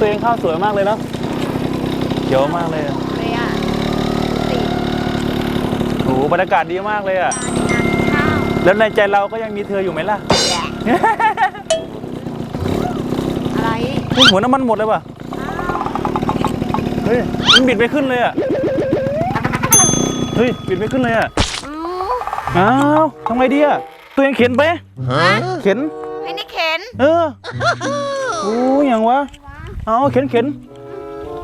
ตัวเองข้าวสวยมากเลยเนาะเขียวมากเลยอะเลยอะติโอ้โหบรรยากาศดีมากเลยอะ งานข้าวแล้วในใจเราก็ยังมีเธออยู่ไหมล่ะ อะไรเฮ้ยหัวน้ำมันหมดเลยป่ะเฮ้ย มันบิดไม่ขึ้นเลยอะ เฮ้ย บิดไม่ขึ้นเลยอะอ้าวอ้าวทำไงดีอะ ตัวเองเข็นไป เข็น ให้นี่เข็น เออ โอ้ยอย่างวะ เอาเข็นเข็น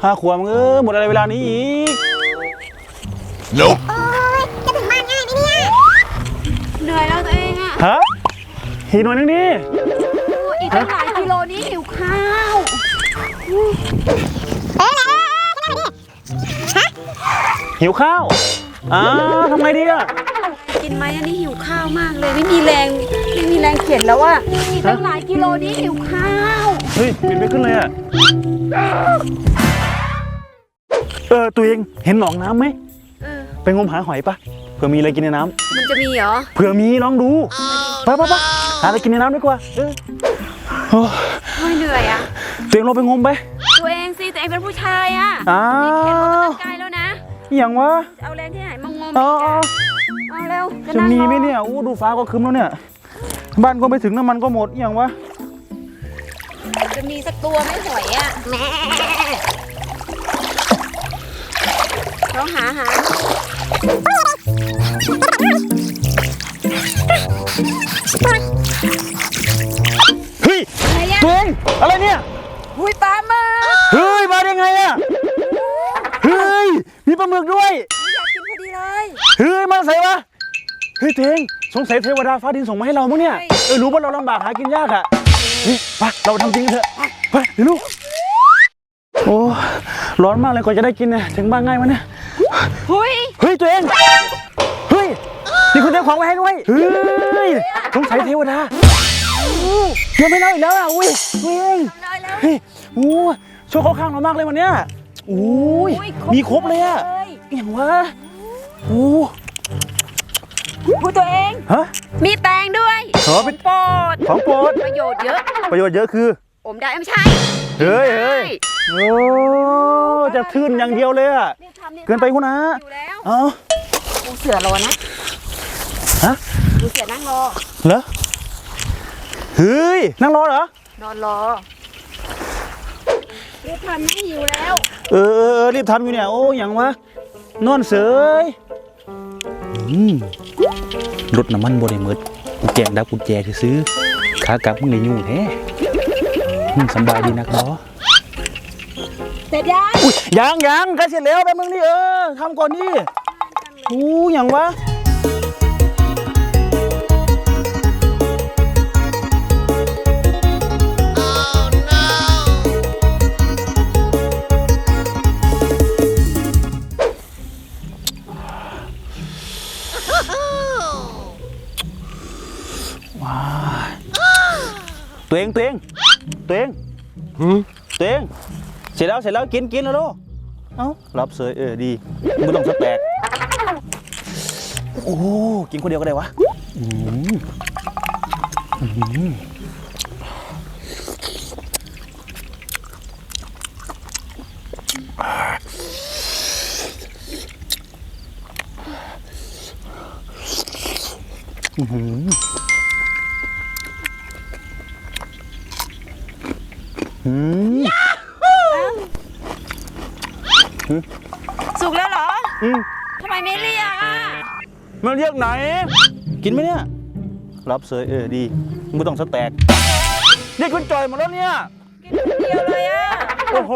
ห้าขวบมึงเออหมดอะไรเวลานี้อีก Nope. เหนื่อยแล้วตัวเองอะฮะหีหน่อยนึงดิโอ้อีกตั้งหลายกิโลนี้หิวข้าวหิวข้าวอ้าวทำไงดีอะกินไหมอันนี้หิวข้าวมากเลยไม่มีแรงไม่มีแรงเข็นแล้วอะอีกตั้งหลายกิโลนี้หิวข้าว เฮ้ยบิดไม่ขึ้นเลยอะ เออตัวเองเห็นหนองน้ำไหมเออ ไปงมหาหอยปะเผื่อมีอะไรกินในน้ำมันจะมีเหรอเผื่อมีลองดูไปไปไปหาอะไรกินในน้ำดีกว่าเออโอ้เฮ้ยเหนื่อยอะ ตัวเองลองไปงมไปตัวเองสิตัวเองเป็นผู้ชายอะอ้านี่เข็นรถวตั้งไกลแล้วนะ อหย่างวะจะเอาแรงที่ไหนมางมอ๋ออีกอะเอาเร็วจะนั่งมีรอไหมเนี่ยอู้ดูฟ้าก็ครึ้มแล้วเนี่ย บ้านก็ไม่ถึงน้ำมันก็หมดอหย่างวะจะมีสัก ตัวไหม่หอยอะแม่เราหาหาเฮ้ยอะไรอะตัวเองอะไรเนี่ยหุยปลาหมึกเฮ้ยมาได้ไงอะเฮ้ยมีปลาหมึกด้วยอยากกินพอดีเลยเฮ้ยมาใส่วะเฮ้ยเทงสงสัยเทวดาฟ้าดินส่งมาให้เรามั้งเนี่ยเออรู้ว่าเราลำบากหากินยากอะ เฮ้ยไปเราทำจริงกันเถอะไปเดี๋ยวลูกโอ้ร้อนมากเลยกว่าจะได้กินเนี่ยถึงบ้านง่ายมั้ยเนี่ยหุยเฮ้ยตัวเองเฮ้ยมีคนเตรียมของไว้ให้ด้วยเฮ้ยสงสัยเทวดาเตรียมให้เราอีกแล้วอะอุ้ยตัวเองเลยแล้วเฮ้ยโอ้โชคเข้าข้างเรามากเลยวันเนี้ยโอ้ยอุ้ยมีครบเลยอะเลยอหย่างวะโอ้ ผู้ตัวเอง ฮะ มีแตงด้วยเหรอเป็นโปรดของโปรดประโยชน์เยอะ ประโยชน์เยอะคือ อมได้ไม่ใช่เฮ้ยเฮ้ยโอ้จะทื่นอย่างเดียวเลยอะรีบทำรีบทำเกินไปคุณนะอยู่แล้วเอ้าปูเสือรอนะฮะปูเสือนั่งรอ เหรอ เฮ้ย นั่งรอเหรอ นอนรอรีบทำให้หิวแล้ว เออเออเออรีบทำอยู่เนี่ย โอ้อย่างวะนอนเสยอืม รถน้ำมันบริมืดกูแจงดับกุญแจที่ซื้อขากลับมึงได้อยู่แท้มึงสำบายดีนักเนาะเสร็จยังอุ้ยยังยังใกล้เสร็จแล้วแป๊บนึงนี่เออทำก่อนดิอู้อย่างวะ ตัวเองตัวเองตัวเองตัวเองเสร็จแล้วเสร็จแล้วกินกินแล้วลูกเอ้ารับเสยเออดีมึงต้องสแต็กโอ้โหกินคนเดียวก็ได้วะอืมอืมอื้อ หืออืมสุกแล้วเหรออืมทำไมไม่เรียกอะมันเรียกไหน กินไหมเนี่ย รับเสยเออดีมึงต้องสแต็กเรียกคนจ่อยหมดแล้วเนี่ย กินคนเดียวเลยอะโอ้โห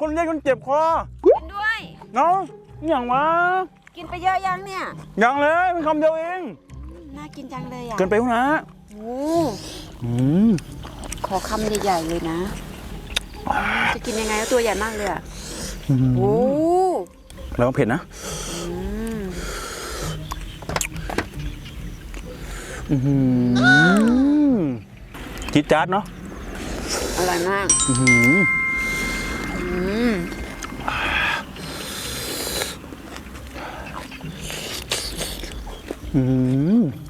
คนเรียกคนเจ็บคอกินด้วย เนาะอย่างวะกินไปเยอะยังเนี่ย ยังเลยเป็นคำเดียวเอง น่ากินจังเลยอะเกินไปคุณนะโอ้อืม ขอคำใหญ่ๆเลยนะ จะกินยังไงแล้วตัวใหญ่มากเลยอะอืมโอ้แล้วเผ็ดนะอืมอื้อหือจิดจัดเนาะ อร่อยมากอื้อหืออืมอื้อหือม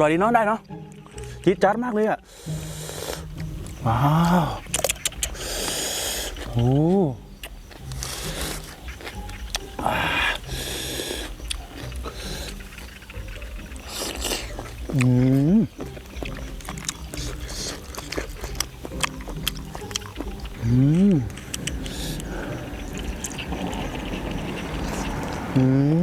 ร่อยดีเนาะได้เนาะจี๊ดจ๊าดมากเลยอะว้าวโอ้อ่าอืมอืมอืม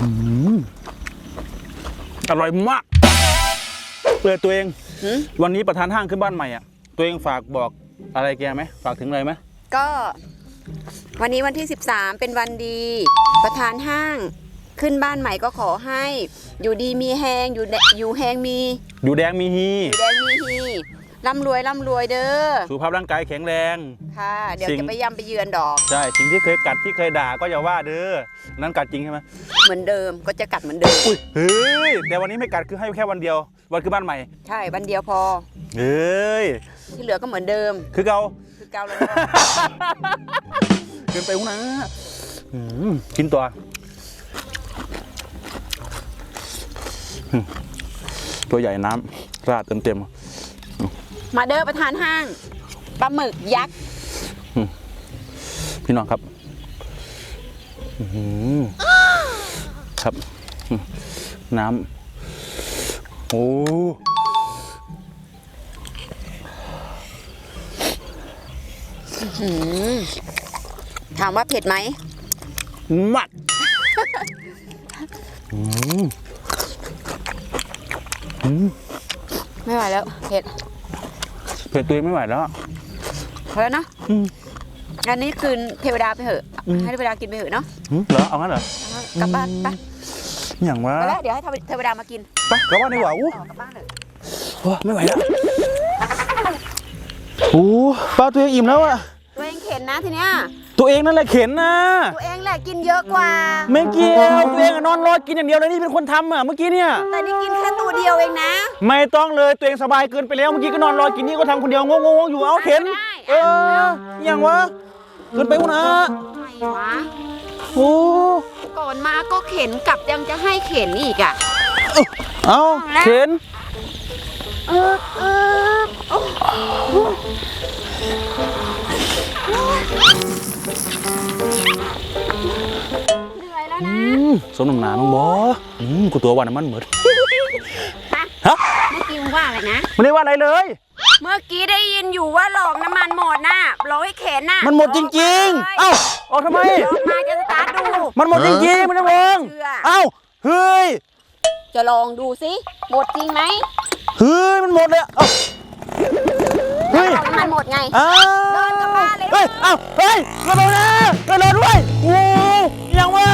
อืมอร่อยมากเปิดตัวเองหืมวันนี้ประธานห้างขึ้นบ้านใหม่อะ ตัวเองฝากบอกอะไรแกไหม ฝากถึงอะไรไหม ก็วันนี้วันที่ 13 เป็นวันดี ประธานห้างขึ้นบ้านใหม่ก็ขอให้ อยู่ดีมีแหงอยู่แดอยู่แหงมี อยู่แดงมีฮี อยู่แดงมีฮี ร่ำรวยร่ำรวยเด้อสุขภาพร่างกายแข็งแรง ค่ะ เดี๋ยวสิ่ง จะไปย่ำไปเยือนดอก ใช่สิ่งที่เคยกัดที่เคยด่าก็อย่าว่าเด้อนั้นกัดจริงใช่ไหมเหมือนเดิมก็จะกัดเหมือนเดิม อุ้ยเฮ้ยแต่วันนี้ไม่กัดคือให้แค่วันเดียว วันคือบ้านใหม่ใช่วันเดียวพอ เฮ้ยที่เหลือก็เหมือนเดิม คือเกาคือเกาแล้วเนาะเกินไปหูนะอืมกินตัวอืมตัวใหญ่น้ำราดเต็มเต็ม มาเด้อประธานห้างปลาหมึกยักษ์ๆพี่น้องครับอื้อหือครับอืมน้ำโอ้หืมถามว่าเผ็ดไหมมัดอืมอืมไม่ไหวแล้วเผ็ด เผ็ดตัวเองไม่ไหวแล้วพอแล้วเนาะอืม อันนี้คืนเทวดาไปเถอะ อืม ให้เทวดากินไปเถอะเนาะหืมเหรอเอางั้นเหรอกลับบ้านไปอย่างวะไปแล้วเดี๋ยวให้เทวดามากินไปกลับบ้านดีกว่าอู้ต่อกลับบ้านเถอะ โอ้ไม่ไหวแล้วโอ้ป้าตัวเองอิ่มแล้วอะตัวเองเข็นนะทีเนี้ย ตัวเองนั่นแหละเข็นนะตัวเองแหละกินเยอะกว่า ไม่เกี่ยวตัวเองอะนอนรอกินอย่างเดียวเลยนี่เป็นคนทำอะเมื่อกี้เนี่ยแต่นี่กินแค่ตัวเดียวเองนะ ไม่ต้องเลยตัวเองสบายเกินไปแล้วเมื่อกี้ก็นอนรอกินนี่ก็ทำคนเดียวงงงๆอยู่เอาเข็นได้เอออย่างวะเกินไปวะนะทำไมวะโอ้ก่อนมาก็เข็นกลับยังจะให้เข็นอีกอะเอาเข็นเออเออโอ้ สมน้ำหนาน้องบออืมกูตัววันน้ำมันเหมือนฮะฮะเมื่อกี้มึงว่าอะไรนะ ไม่ได้ว่าอะไรเลย เมื่อกี้ได้ยินอยู่ว่าหลอกน้ำมันหมดน่ะหลอกให้เข็นน่ะมันหมดจริง ๆ เอ้าออกทำไม ลองมาจะสตาร์ทดู มันหมดจริงๆมันจะมองเชื่อ เอ้า เฮ้ย จะลองดูสิหมดจริงไหมเฮ้ย มันหมดเลยเอ้าเฮ้ยหลอกน้ำมันหมดไง อ้าวเดินกลับบ้านเลย เฮ้ย เอ้า เฮ้ยกระโดดนะกระโดดด้วยโอ้ยยังวะ